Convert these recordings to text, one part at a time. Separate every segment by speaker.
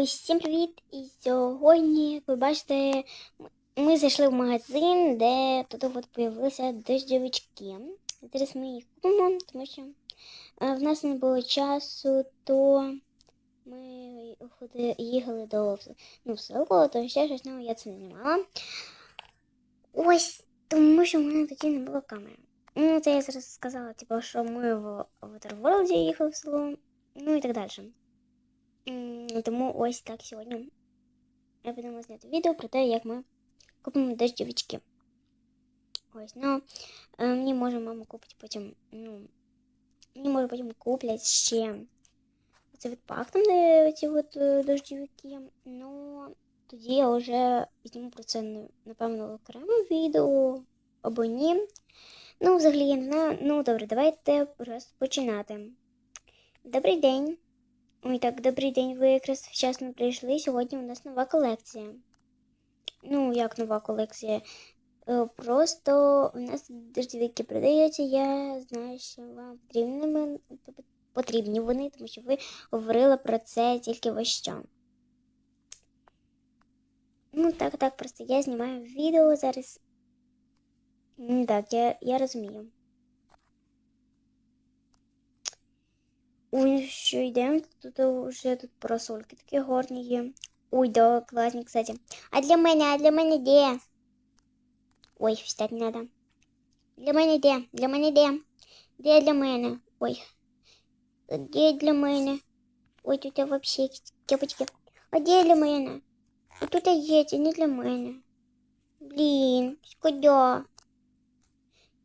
Speaker 1: Усім привіт! І сьогодні, ви бачите, ми зайшли в магазин, де тут от появилися дощовички. Зараз ми їх купимо, тому що е, в нас не було часу, то ми їхали до ну, село, то ще щось, ну я це не знімала. Ось, тому що в мене тоді не було камери. Ну, це я зараз сказала, типу, що ми в Waterworld їхали в село, ну і так далі. Тому ось так сьогодні ми будемо зняти відео про те, як ми купимо дощовички. Ось, ну, е, мені може мама купить потім, ну, мені може потім куплять ще це від пак, там, де ці от е, дощовики. Ну, тоді я вже зніму про це, напевно, окреме відео або ні. Ну, взагалі, я не знаю. Ну, добре, давайте розпочинати. Добрий день. Ой, так, добрий день, ви якраз вчасно прийшли. Сьогодні у нас нова колекція. Ну, як нова колекція? Е, Просто у нас дождівики продаються. Я знаю, що вам потрібні, потрібні вони, тому що ви говорили про це тільки ось що. Ну, так, так, просто я знімаю відео зараз. Так, я, я розумію. Ой, що йдемо? Тут вже тут парасольки такі гарні є. Ой, да, класні, кстати. А для мене, а для мене де? Ой, встати не надо. Для мене де? Для мене де? Де для мене? Ой. Де для мене? Ой, тут я вообще тепочки. А де для мене? А тут є, це не для мене. Блін, шкода.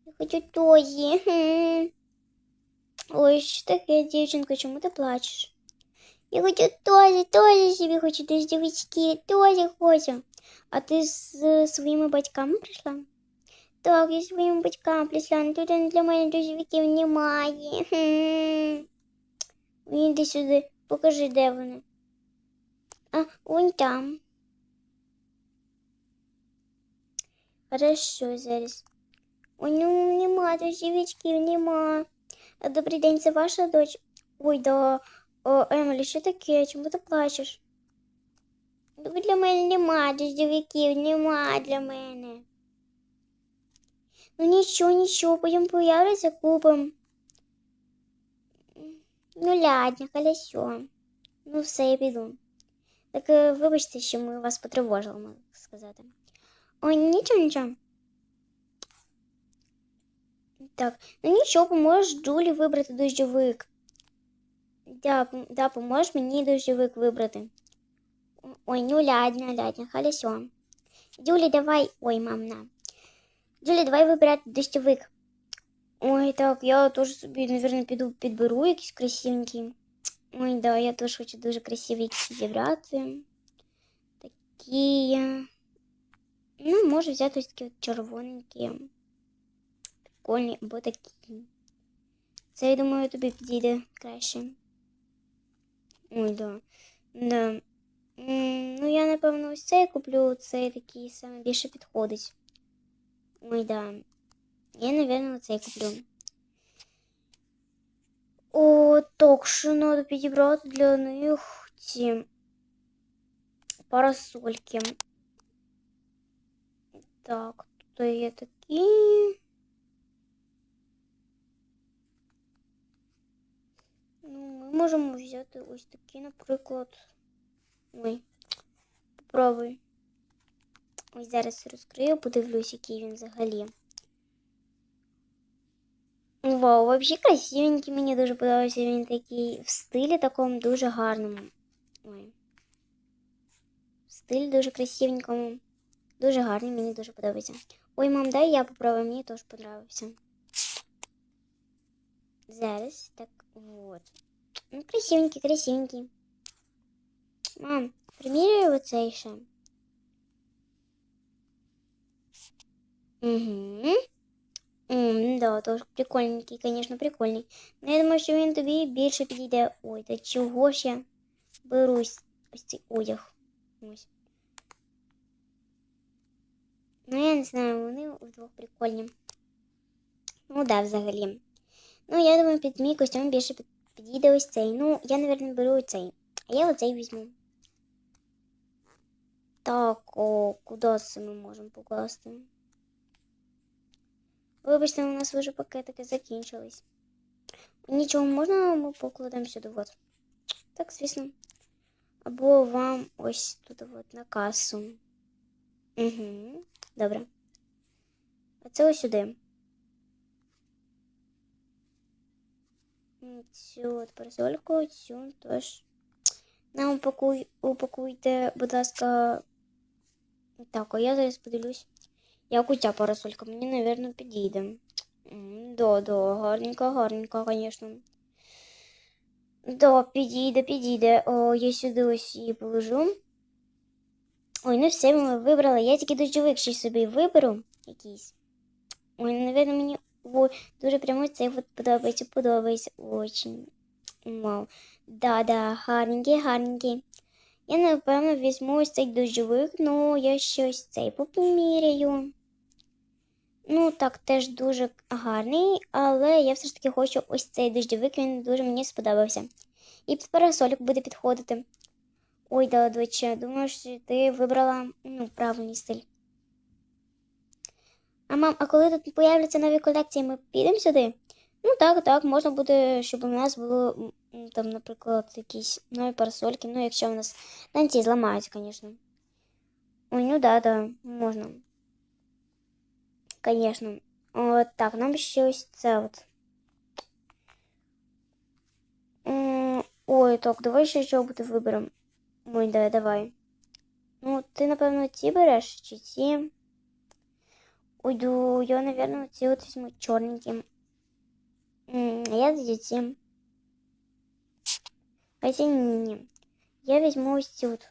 Speaker 1: Я хочу тозі. Ой, що таке, дівчинка, чому ти плачеш? Я хочу Тозі, Тозі собі хочу дождевички, Тозі хочу. А ти з е, своїми батьками прийшла? Так, я зі своїми батьками прийшла, але тут для мене дождевиків немає. Ой, сюди, покажи, де вони. А, вон там. Хорошо, зараз. Ой, ну нема дождевичків, нема. Добрий день, це ваша доч? Ой, да. О, Емілі, що таке? Чому ти плачеш? Так для мене нема дождевиків, нема для мене. Ну нічого, нічого, потім появляться, купим. Ну ладно, колесо. Ну все, я піду. Так е, вибачте, що ми вас потривожили, можна сказати. Ой, нічого, нічого. Так, ну нічого, поможеш Джулі вибрати дощовик. Да, да, поможеш мені дощовик вибрати. Ой, ну ладно, ладно, хорошо. Джулі, давай. Ой, мам, на. Джулі, давай вибирати дощовик. Ой, так, я теж собі, мабуть, піду підберу якісь красивенькі. Ой, да, я теж хочу дуже красиві підібрати. Такі. Ну, можу взяти ось такі от червоненькі. Прикольні або такі. Це, я думаю, тобі підійде краще. Ой, да. Да. М, Ну, я, напевно, ось цей куплю. Цей такий саме більше підходить. Ой, да. Я, напевно, цей куплю. О, так, що треба підібрати для них ці парасольки. Так, тут є такі. Можемо взяти ось такі, наприклад. Ой, попробуй. Ось зараз розкрию, подивлюсь, який він взагалі. Вау, взагалі красивенький, мені дуже подобається він такий в стилі такому дуже гарному. Ой. В стилі дуже красивенькому. Дуже гарний, мені дуже подобається. Ой, мам, дай я попробую, мені теж подобався. Зараз, так, вот. Ну, красивенький, красивенький. Мам, приміряй оцей ще. Угу. М, да, тоже прикольненький, конечно, прикольний. Ну, я думаю, що він тобі більше підійде. Ой, та чого ж я берусь ось цей одяг. Ось. Ну, я не знаю, вони вдвох прикольні. Ну, да, взагалі. Ну, я думаю, під мій костюм більше під- підійде ось цей. Ну, я, мабуть, беру цей. А я оцей візьму. Так, о, куди це ми можемо покласти? Вибачте, у нас вже пакетики закінчились. Нічого, можна ми покладемо сюди от. Так, звісно. Або вам ось тут от на касу. Угу. Добре. А це ось сюди. Цю парасольку, цю теж. Нам упакуй, упакуйте, будь ласка. Так, а я зараз подивлюсь. Як ця парасолька, мені, напевно, підійде. Да, гарненько, гарненько, звісно. Да, підійде, підійде. О, я сюди ось її положу. Ой, ну все, ми вибрали. Я тільки дощовик ще собі виберу якийсь. Ой, ну, напевно, мені ой, дуже прямо цей от подобається, подобається. Очень. Вау. Да-да, гарненький, гарненький. Я, напевно, візьму ось цей дощовик, ну я ще ось цей попоміряю. Ну, так, теж дуже гарний, але я все ж таки хочу ось цей дощовик, він дуже мені сподобався. І під парасольок буде підходити. Ой, да, доче, думаю, що ти вибрала ну, правильний стиль. А мам, а коли тут появляться нові колекції, ми підемо сюди? Ну так, так, можна буде, щоб у нас було там, наприклад, якісь нові парасольки. Ну, якщо у нас на ці зламаються, звісно. Ой, ну да, да, можна. Конечно. От так, нам ще ось це от. Ой, так, давай ще що буде виберемо. Ой, да, давай. Ну, ти, напевно, ці береш чи ці? Ой, ду, я, напевно, ці от візьму чорненькі. М, А я тоді ці. А ці ні. Я візьму ось ці от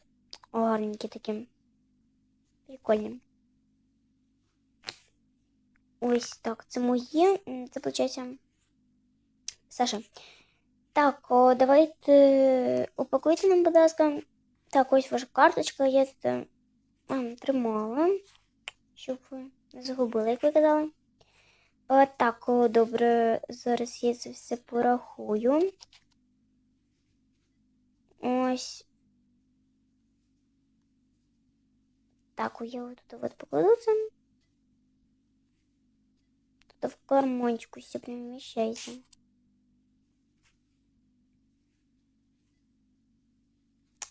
Speaker 1: гарненькі такі. Прикольні. Ось так, це моє. М, Це виходить. Саша. Так, о, давайте упакуйте нам, будь ласка. Так, ось ваша карточка, я тут е, ем, тримала, щоб ви не загубили, як ви казали. Так, добре, зараз я це все порахую. Ось. Так, я тут от покладу це. Тут в карманчику все приміщається.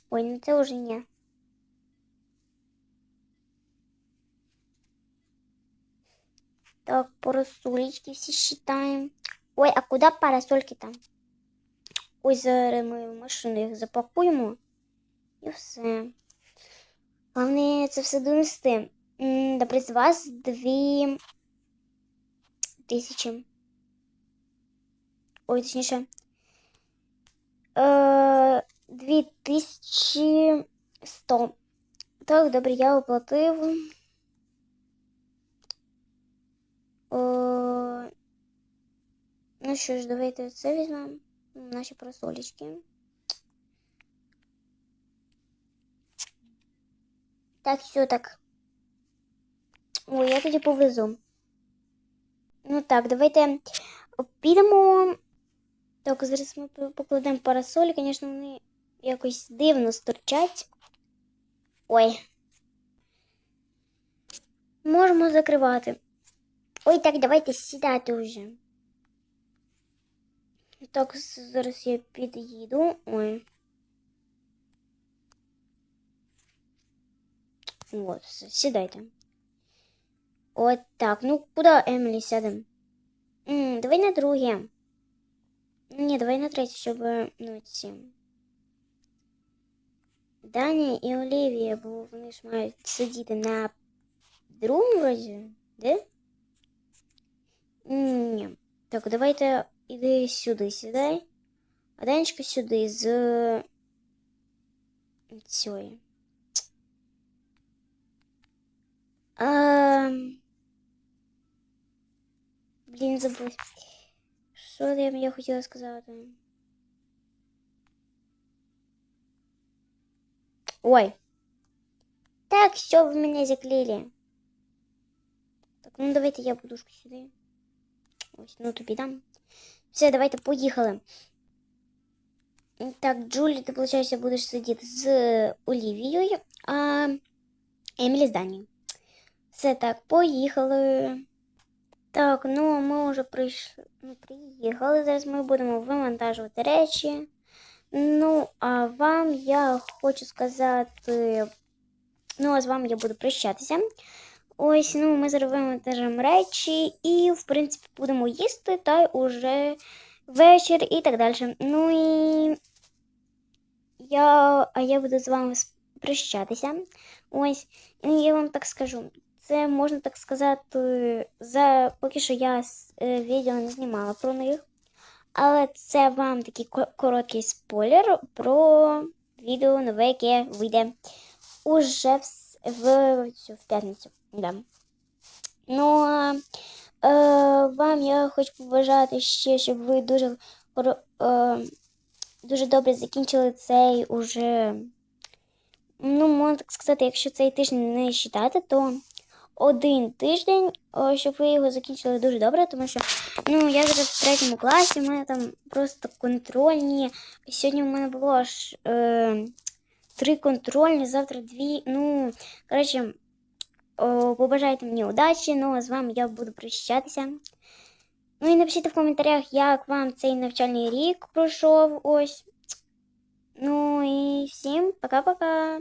Speaker 1: Ой, ну це вже ні. Так, парасольки всі считаем. Ой, а куди парасольки там? Ой, зараз ми в машину їх запакуємо. І все. Головне це все донести. Добре, з вас дві тисячі. Ой, точніше. Е, 2100. Так, добре, я оплатив. О, ну що ж, давайте це візьмемо. Наші просолічки. Так, все так. Ой, я тоді повезу. Ну так, давайте підемо. Так, зараз ми по- покладемо парасолі, звісно, вони якось дивно стирчать. Ой. Можемо закривати. Ой, так, давайте сідати вже. Так, з- зараз я під'їду. Ой. От, все, сідайте. От так. Ну, куди Емілі сядемо? М, Давай на друге. Ні, давай на третє, щоб ну, ці. Даня і Олівія, бо вони ж мають сидіти на другому розі, де? Ні. Так, давайте іди сюди сідай. А Данечка сюди з цієї. А... Блін, забудь. Що я, я хотіла сказати? Ой. Так, все, вы меня заклеили. Так, ну давайте я подушку сюди. Ось, ну тобі дам. Все, давайте поїхали. Так, Джулі, ти, виходить, будеш сидіти з Олівією, а Емілі з Данії. Все так, поїхали. Так, ну ми вже прийшли, ну, приїхали. Зараз ми будемо вивантажувати речі. Ну, а вам я хочу сказати. Ну, а з вами я буду прощатися. Ось, ну, ми зараз вивантажимо речі і, в принципі, будемо їсти, та уже вечір і так далі. Ну і я, а я буду з вами прощатися. Ось, і я вам так скажу. Це можна так сказати, за поки що я е, відео не знімала про них. Але це вам такий короткий спойлер про відео нове, яке вийде уже в, с- в, в п'ятницю. Да. Ну, е, вам я хочу побажати ще, щоб ви дуже, е, дуже добре закінчили цей уже. Ну, можна так сказати, якщо цей тиждень не вважати, то один тиждень, о, щоб ви його закінчили дуже добре, тому що ну, я зараз в третьому класі, у мене там просто контрольні. Сьогодні у мене було аж е, три контрольні, завтра дві. Ну, коротше, побажайте мені удачі, ну а з вами я буду прощатися. Ну і напишіть в коментарях, як вам цей навчальний рік пройшов. Ось. Ну і всім пока-пока.